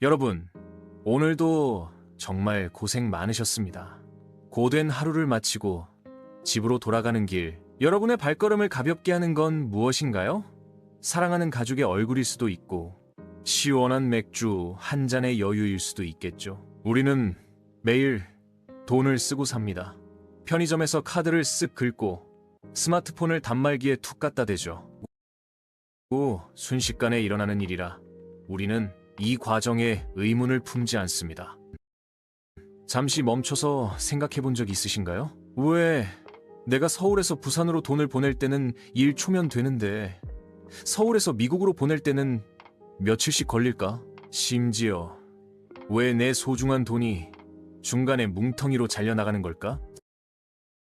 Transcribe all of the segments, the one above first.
여러분, 오늘도 정말 고생 많으셨습니다. 고된 하루를 마치고 집으로 돌아가는 길, 여러분의 발걸음을 가볍게 하는 건 무엇인가요? 사랑하는 가족의 얼굴일 수도 있고, 시원한 맥주 한 잔의 여유일 수도 있겠죠. 우리는 매일 돈을 쓰고 삽니다. 편의점에서 카드를 쓱 긁고 스마트폰을 단말기에 툭 갖다 대죠. 고 순식간에 일어나는 일이라 우리는 이 과정에 의문을 품지 않습니다. 잠시 멈춰서 생각해 본 적 있으신가요? 왜 내가 서울에서 부산으로 돈을 보낼 때는 1초면 되는데 서울에서 미국으로 보낼 때는 며칠씩 걸릴까? 심지어 왜 내 소중한 돈이 중간에 뭉텅이로 잘려나가는 걸까?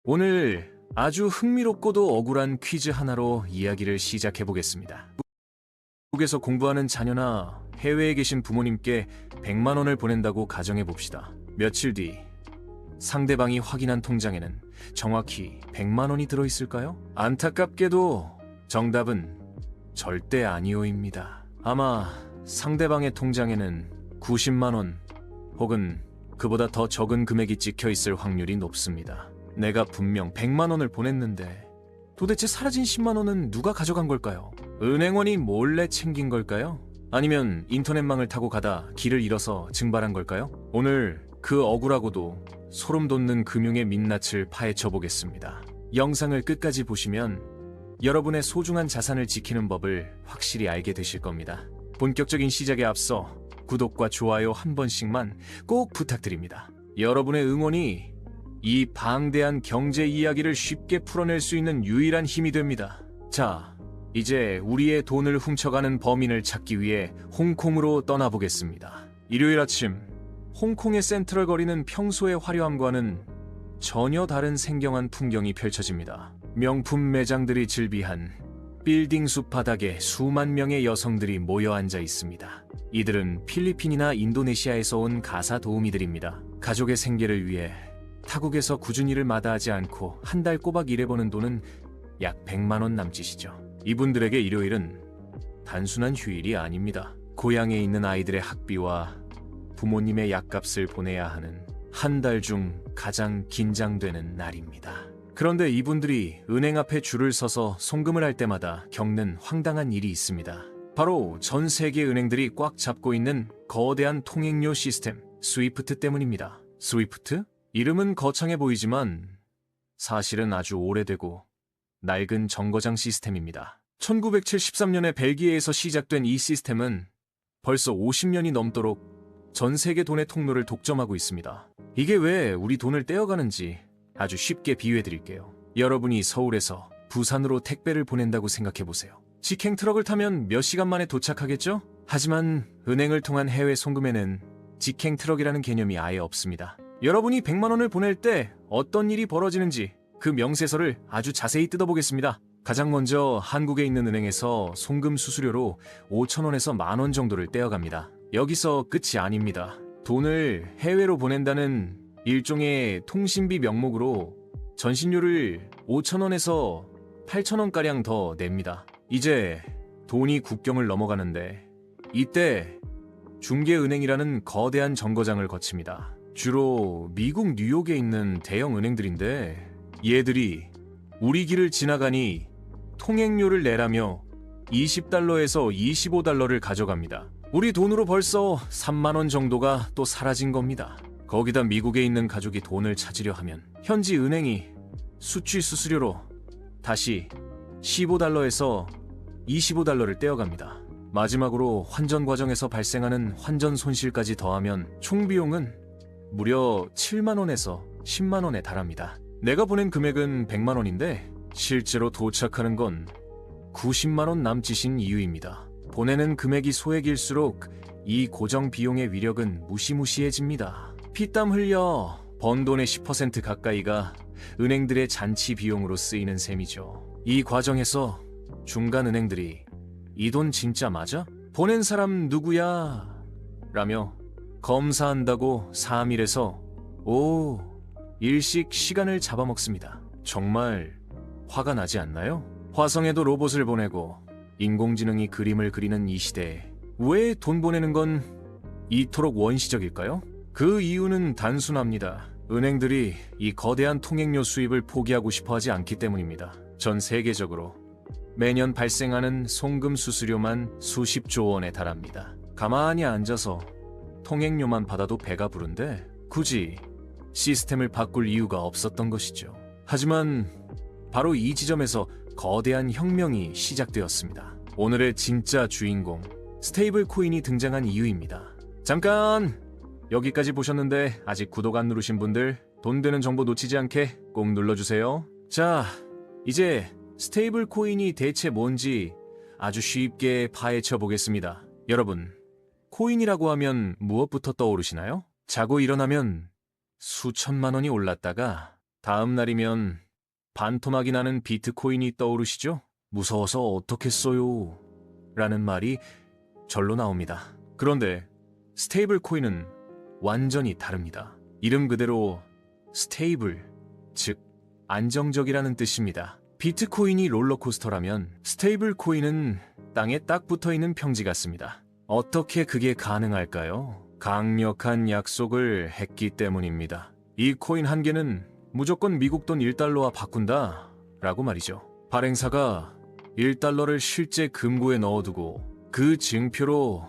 오늘 아주 흥미롭고도 억울한 퀴즈 하나로 이야기를 시작해 보겠습니다. 미국에서 공부하는 자녀나 해외에 계신 부모님께 100만 원을 보낸다고 가정해 봅시다. 며칠 뒤 상대방이 확인한 통장에는 정확히 100만 원이 들어 있을까요? 안타깝게도 정답은 절대 아니오입니다. 아마 상대방의 통장에는 90만 원 혹은 그보다 더 적은 금액이 찍혀 있을 확률이 높습니다. 내가 분명 100만 원을 보냈는데 도대체 사라진 10만 원은 누가 가져간 걸까요? 은행원이 몰래 챙긴 걸까요? 아니면 인터넷망을 타고 가다 길을 잃어서 증발한 걸까요? 오늘 그 억울하고도 소름 돋는 금융의 민낯을 파헤쳐 보겠습니다. 영상을 끝까지 보시면 여러분의 소중한 자산을 지키는 법을 확실히 알게 되실 겁니다. 본격적인 시작에 앞서 구독과 좋아요 한 번씩만 꼭 부탁드립니다. 여러분의 응원이 이 방대한 경제 이야기를 쉽게 풀어낼 수 있는 유일한 힘이 됩니다. 자, 이제 우리의 돈을 훔쳐가는 범인을 찾기 위해 홍콩으로 떠나보겠습니다. 일요일 아침, 홍콩의 센트럴 거리는 평소의 화려함과는 전혀 다른 생경한 풍경이 펼쳐집니다. 명품 매장들이 즐비한 빌딩 숲 바닥에 수만 명의 여성들이 모여 앉아 있습니다. 이들은 필리핀이나 인도네시아에서 온 가사 도우미들입니다. 가족의 생계를 위해 타국에서 꾸준히 일을 마다하지 않고 한 달 꼬박 일해보는 돈은 약 100만 원 남짓이죠. 이분들에게 일요일은 단순한 휴일이 아닙니다. 고향에 있는 아이들의 학비와 부모님의 약값을 보내야 하는 한 달 중 가장 긴장되는 날입니다. 그런데 이분들이 은행 앞에 줄을 서서 송금을 할 때마다 겪는 황당한 일이 있습니다. 바로 전 세계 은행들이 꽉 잡고 있는 거대한 통행료 시스템 스위프트 때문입니다. 스위프트? 이름은 거창해 보이지만 사실은 아주 오래되고 낡은 정거장 시스템입니다. 1973년에 벨기에에서 시작된 이 시스템은 벌써 50년이 넘도록 전 세계 돈의 통로를 독점하고 있습니다. 이게 왜 우리 돈을 떼어가는지 아주 쉽게 비유해 드릴게요. 여러분이 서울에서 부산으로 택배를 보낸다고 생각해 보세요. 직행 트럭을 타면 몇 시간 만에 도착하겠죠? 하지만 은행을 통한 해외 송금에는 직행 트럭이라는 개념이 아예 없습니다. 여러분이 100만 원을 보낼 때 어떤 일이 벌어지는지 그 명세서를 아주 자세히 뜯어보겠습니다. 가장 먼저 한국에 있는 은행에서 송금 수수료로 5천 원에서 만 원 정도를 떼어갑니다. 여기서 끝이 아닙니다. 돈을 해외로 보낸다는 일종의 통신비 명목으로 전신료를 5천 원에서 8천 원가량 더 냅니다. 이제 돈이 국경을 넘어가는데 이때 중개은행이라는 거대한 정거장을 거칩니다. 주로 미국 뉴욕에 있는 대형 은행들인데 얘들이 우리 길을 지나가니 통행료를 내라며 20달러에서 25달러를 가져갑니다. 우리 돈으로 벌써 3만원 정도가 또 사라진 겁니다. 거기다 미국에 있는 가족이 돈을 찾으려 하면 현지 은행이 수취 수수료로 다시 15달러에서 25달러를 떼어갑니다. 마지막으로 환전 과정에서 발생하는 환전 손실까지 더하면 총 비용은 무려 7만원에서 10만원에 달합니다. 내가 보낸 금액은 100만 원인데 실제로 도착하는 건 90만 원 남짓인 이유입니다. 보내는 금액이 소액일수록 이 고정 비용의 위력은 무시무시해집니다. 피땀 흘려 번 돈의 10% 가까이가 은행들의 잔치 비용으로 쓰이는 셈이죠. 이 과정에서 중간 은행들이 이 돈 진짜 맞아? 보낸 사람 누구야? 라며 검사한다고 3일에서 오 일씩 시간을 잡아먹습니다. 정말 화가 나지 않나요? 화성에도 로봇을 보내고 인공지능이 그림을 그리는 이 시대에 왜 돈 보내는 건 이토록 원시적일까요? 그 이유는 단순합니다. 은행들이 이 거대한 통행료 수입을 포기하고 싶어 하지 않기 때문입니다. 전 세계적으로 매년 발생하는 송금 수수료만 수십조 원에 달합니다. 가만히 앉아서 통행료만 받아도 배가 부른데 굳이 시스템을 바꿀 이유가 없었던 것이죠. 하지만 바로 이 지점에서 거대한 혁명이 시작되었습니다. 오늘의 진짜 주인공 스테이블 코인이 등장한 이유입니다. 잠깐 여기까지 보셨는데 아직 구독 안 누르신 분들 돈 되는 정보 놓치지 않게 꼭 눌러주세요. 자, 이제 스테이블 코인이 대체 뭔지 아주 쉽게 파헤쳐 보겠습니다. 여러분, 코인이라고 하면 무엇부터 떠오르시나요? 자고 일어나면 수천만 원이 올랐다가 다음 날이면 반토막이 나는 비트코인이 떠오르시죠? 무서워서 어떻겠어요? 라는 말이 절로 나옵니다. 그런데 스테이블 코인은 완전히 다릅니다. 이름 그대로 스테이블, 즉 안정적이라는 뜻입니다. 비트코인이 롤러코스터라면 스테이블 코인은 땅에 딱 붙어 있는 평지 같습니다. 어떻게 그게 가능할까요? 강력한 약속을 했기 때문입니다. 이 코인 한 개는 무조건 미국 돈 1달러와 바꾼다 라고 말이죠. 발행사가 1달러를 실제 금고에 넣어두고 그 증표로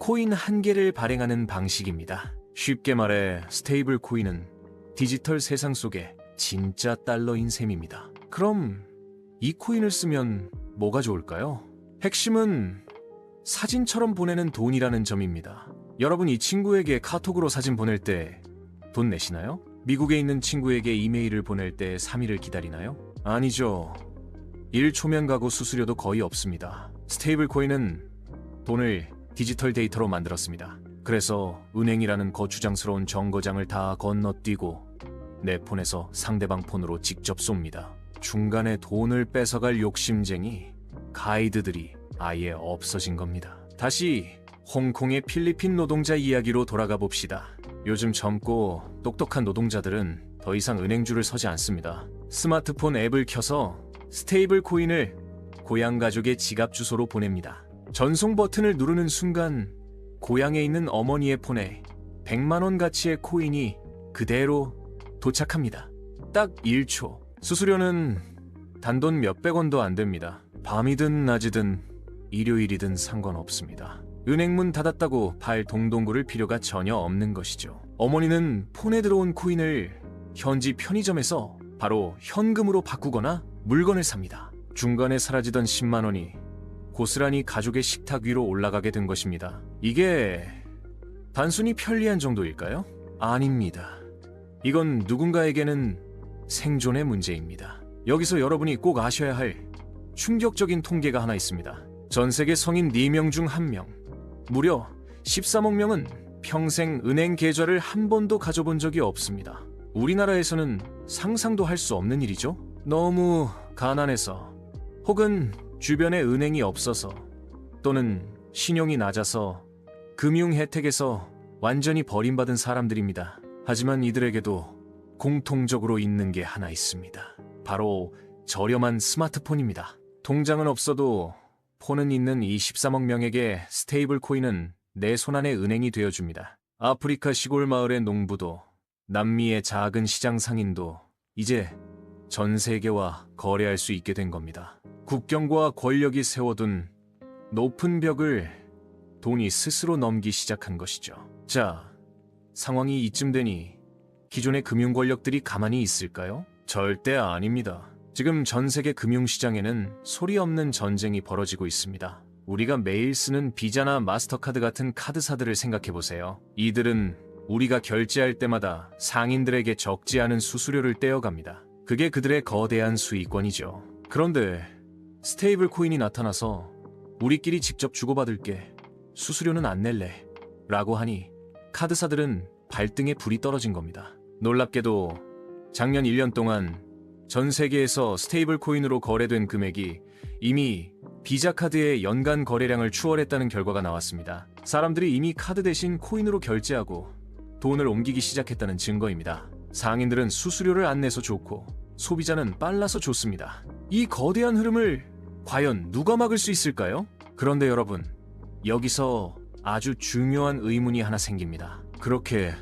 코인 한 개를 발행하는 방식입니다. 쉽게 말해 스테이블 코인은 디지털 세상 속에 진짜 달러인 셈입니다. 그럼 이 코인을 쓰면 뭐가 좋을까요? 핵심은 사진처럼 보내는 돈이라는 점입니다. 여러분 이 친구에게 카톡으로 사진 보낼 때 돈 내시나요? 미국에 있는 친구에게 이메일을 보낼 때 3일을 기다리나요? 아니죠. 1초면 가고 수수료도 거의 없습니다. 스테이블 코인은 돈을 디지털 데이터로 만들었습니다. 그래서 은행이라는 거추장스러운 정거장을 다 건너뛰고 내 폰에서 상대방 폰으로 직접 쏩니다. 중간에 돈을 뺏어갈 욕심쟁이 가이드들이 아예 없어진 겁니다. 다시 홍콩의 필리핀 노동자 이야기로 돌아가 봅시다. 요즘 젊고 똑똑한 노동자들은 더 이상 은행줄을 서지 않습니다. 스마트폰 앱을 켜서 스테이블 코인을 고향 가족의 지갑 주소로 보냅니다. 전송 버튼을 누르는 순간 고향에 있는 어머니의 폰에 100만 원 가치의 코인이 그대로 도착합니다. 딱 1초. 수수료는 단돈 몇백 원도 안 됩니다. 밤이든 낮이든 일요일이든 상관없습니다. 은행문 닫았다고 발 동동 구를 필요가 전혀 없는 것이죠. 어머니는 폰에 들어온 코인을 현지 편의점에서 바로 현금으로 바꾸거나 물건을 삽니다. 중간에 사라지던 10만 원이 고스란히 가족의 식탁 위로 올라가게 된 것입니다. 이게 단순히 편리한 정도일까요? 아닙니다. 이건 누군가에게는 생존의 문제입니다. 여기서 여러분이 꼭 아셔야 할 충격적인 통계가 하나 있습니다. 전 세계 성인 4명 중 1명, 무려 13억 명은 평생 은행 계좌를 한 번도 가져본 적이 없습니다. 우리나라에서는 상상도 할 수 없는 일이죠. 너무 가난해서 혹은 주변에 은행이 없어서 또는 신용이 낮아서 금융 혜택에서 완전히 버림받은 사람들입니다. 하지만 이들에게도 공통적으로 있는 게 하나 있습니다. 바로 저렴한 스마트폰입니다. 통장은 없어도 폰은 있는 이 13억 명에게 스테이블 코인은 내 손안의 은행이 되어줍니다. 아프리카 시골 마을의 농부도 남미의 작은 시장 상인도 이제 전 세계와 거래할 수 있게 된 겁니다. 국경과 권력이 세워둔 높은 벽을 돈이 스스로 넘기 시작한 것이죠. 자, 상황이 이쯤 되니 기존의 금융 권력들이 가만히 있을까요? 절대 아닙니다. 지금 전 세계 금융시장에는 소리 없는 전쟁이 벌어지고 있습니다. 우리가 매일 쓰는 비자나 마스터카드 같은 카드사들을 생각해 보세요. 이들은 우리가 결제할 때마다 상인들에게 적지 않은 수수료를 떼어갑니다. 그게 그들의 거대한 수익권이죠. 그런데 스테이블 코인이 나타나서 우리끼리 직접 주고받을게. 수수료는 안 낼래. 라고 하니 카드사들은 발등에 불이 떨어진 겁니다. 놀랍게도 작년 1년 동안 전 세계에서 스테이블 코인으로 거래된 금액이 이미 비자 카드의 연간 거래량을 추월했다는 결과가 나왔습니다. 사람들이 이미 카드 대신 코인으로 결제하고 돈을 옮기기 시작했다는 증거입니다. 상인들은 수수료를 안 내서 좋고 소비자는 빨라서 좋습니다. 이 거대한 흐름을 과연 누가 막을 수 있을까요? 그런데 여러분, 여기서 아주 중요한 의문이 하나 생깁니다. 그렇게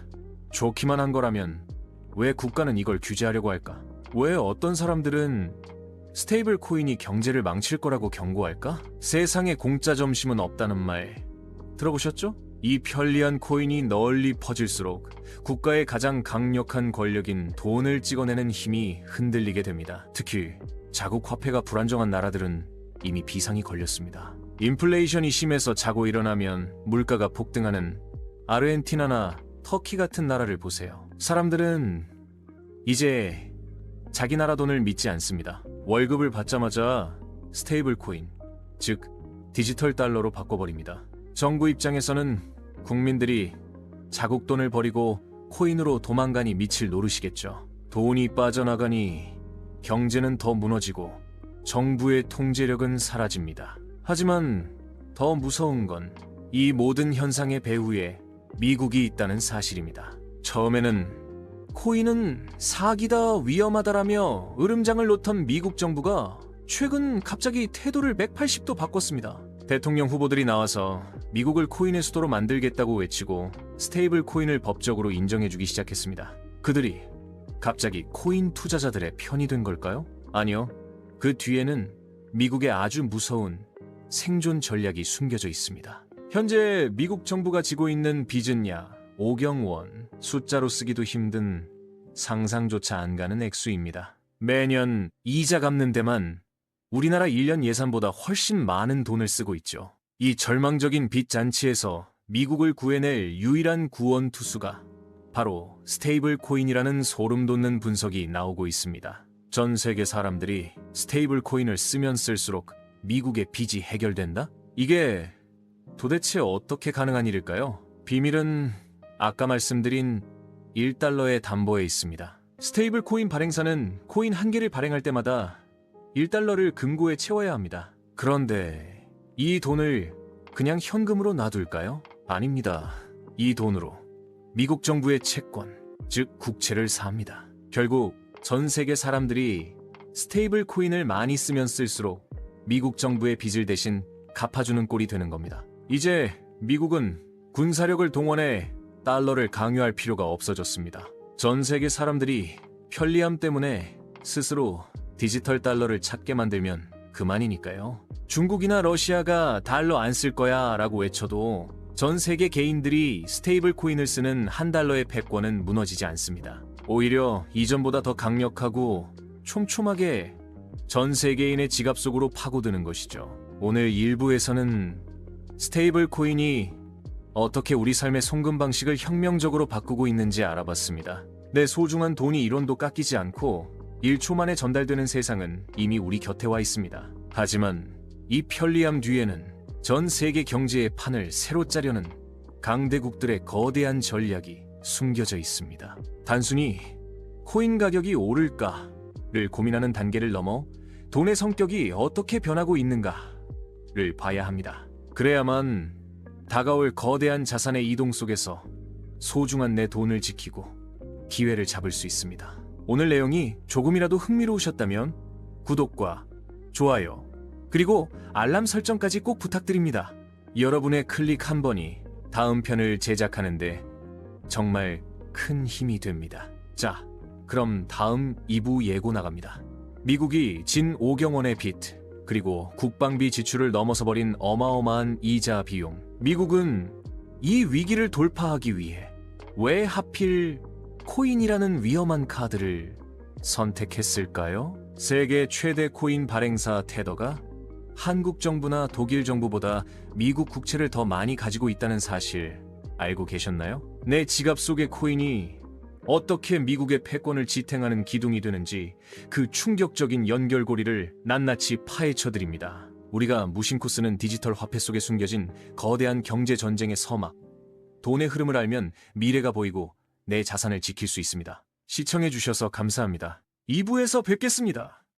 좋기만 한 거라면 왜 국가는 이걸 규제하려고 할까? 왜 어떤 사람들은 스테이블 코인이 경제를 망칠 거라고 경고할까? 세상에 공짜 점심은 없다는 말 들어보셨죠? 이 편리한 코인이 널리 퍼질수록 국가의 가장 강력한 권력인 돈을 찍어내는 힘이 흔들리게 됩니다. 특히 자국 화폐가 불안정한 나라들은 이미 비상이 걸렸습니다. 인플레이션이 심해서 자고 일어나면 물가가 폭등하는 아르헨티나나 터키 같은 나라를 보세요. 사람들은 이제 자기 나라 돈을 믿지 않습니다. 월급을 받자마자 스테이블 코인, 즉 디지털 달러로 바꿔버립니다. 정부 입장에서는 국민들이 자국 돈을 버리고 코인으로 도망가니 미칠 노릇이겠죠. 돈이 빠져나가니 경제는 더 무너지고 정부의 통제력은 사라집니다. 하지만 더 무서운 건 이 모든 현상의 배후에 미국이 있다는 사실입니다. 처음에는 코인은 사기다 위험하다라며 으름장을 놓던 미국 정부가 최근 갑자기 태도를 180도 바꿨습니다. 대통령 후보들이 나와서 미국을 코인의 수도로 만들겠다고 외치고 스테이블 코인을 법적으로 인정해주기 시작했습니다. 그들이 갑자기 코인 투자자들의 편이 된 걸까요? 아니요. 그 뒤에는 미국의 아주 무서운 생존 전략이 숨겨져 있습니다. 현재 미국 정부가 지고 있는 빚은 약 5경 원, 숫자로 쓰기도 힘든 상상조차 안 가는 액수입니다. 매년 이자 갚는 데만 우리나라 1년 예산보다 훨씬 많은 돈을 쓰고 있죠. 이 절망적인 빚 잔치에서 미국을 구해낼 유일한 구원 투수가 바로 스테이블 코인이라는 소름 돋는 분석이 나오고 있습니다. 전 세계 사람들이 스테이블 코인을 쓰면 쓸수록 미국의 빚이 해결된다? 이게 도대체 어떻게 가능한 일일까요? 비밀은 아까 말씀드린 1달러의 담보에 있습니다. 스테이블 코인 발행사는 코인 한 개를 발행할 때마다 1달러를 금고에 채워야 합니다. 그런데 이 돈을 그냥 현금으로 놔둘까요? 아닙니다. 이 돈으로 미국 정부의 채권, 즉 국채를 삽니다. 결국 전 세계 사람들이 스테이블 코인을 많이 쓰면 쓸수록 미국 정부의 빚을 대신 갚아주는 꼴이 되는 겁니다. 이제 미국은 군사력을 동원해 달러를 강요할 필요가 없어졌습니다. 전 세계 사람들이 편리함 때문에 스스로 디지털 달러를 찾게 만들면 그만이니까요. 중국이나 러시아가 달러 안 쓸 거야 라고 외쳐도 전 세계 개인들이 스테이블 코인을 쓰는 한 달러의 패권은 무너지지 않습니다. 오히려 이전보다 더 강력하고 촘촘하게 전 세계인의 지갑 속으로 파고드는 것이죠. 오늘 일부에서는 스테이블 코인이 어떻게 우리 삶의 송금 방식을 혁명적으로 바꾸고 있는지 알아봤습니다. 내 소중한 돈이 1원도 깎이지 않고 1초 만에 전달되는 세상은 이미 우리 곁에 와 있습니다. 하지만 이 편리함 뒤에는 전 세계 경제의 판을 새로 짜려는 강대국들의 거대한 전략이 숨겨져 있습니다. 단순히 코인 가격이 오를까를 고민하는 단계를 넘어 돈의 성격이 어떻게 변하고 있는가를 봐야 합니다. 그래야만 다가올 거대한 자산의 이동 속에서 소중한 내 돈을 지키고 기회를 잡을 수 있습니다. 오늘 내용이 조금이라도 흥미로우셨다면 구독과 좋아요, 그리고 알람 설정까지 꼭 부탁드립니다. 여러분의 클릭 한 번이 다음 편을 제작하는데 정말 큰 힘이 됩니다. 자, 그럼 다음 2부 예고 나갑니다. 미국이 진 5경 원의 빚, 그리고 국방비 지출을 넘어서 버린 어마어마한 이자 비용. 미국은 이 위기를 돌파하기 위해 왜 하필 코인이라는 위험한 카드를 선택했을까요? 세계 최대 코인 발행사 테더가 한국 정부나 독일 정부보다 미국 국채를 더 많이 가지고 있다는 사실 알고 계셨나요? 내 지갑 속의 코인이 어떻게 미국의 패권을 지탱하는 기둥이 되는지 그 충격적인 연결고리를 낱낱이 파헤쳐 드립니다. 우리가 무심코 쓰는 디지털 화폐 속에 숨겨진 거대한 경제 전쟁의 서막. 돈의 흐름을 알면 미래가 보이고 내 자산을 지킬 수 있습니다. 시청해 주셔서 감사합니다. 2부에서 뵙겠습니다.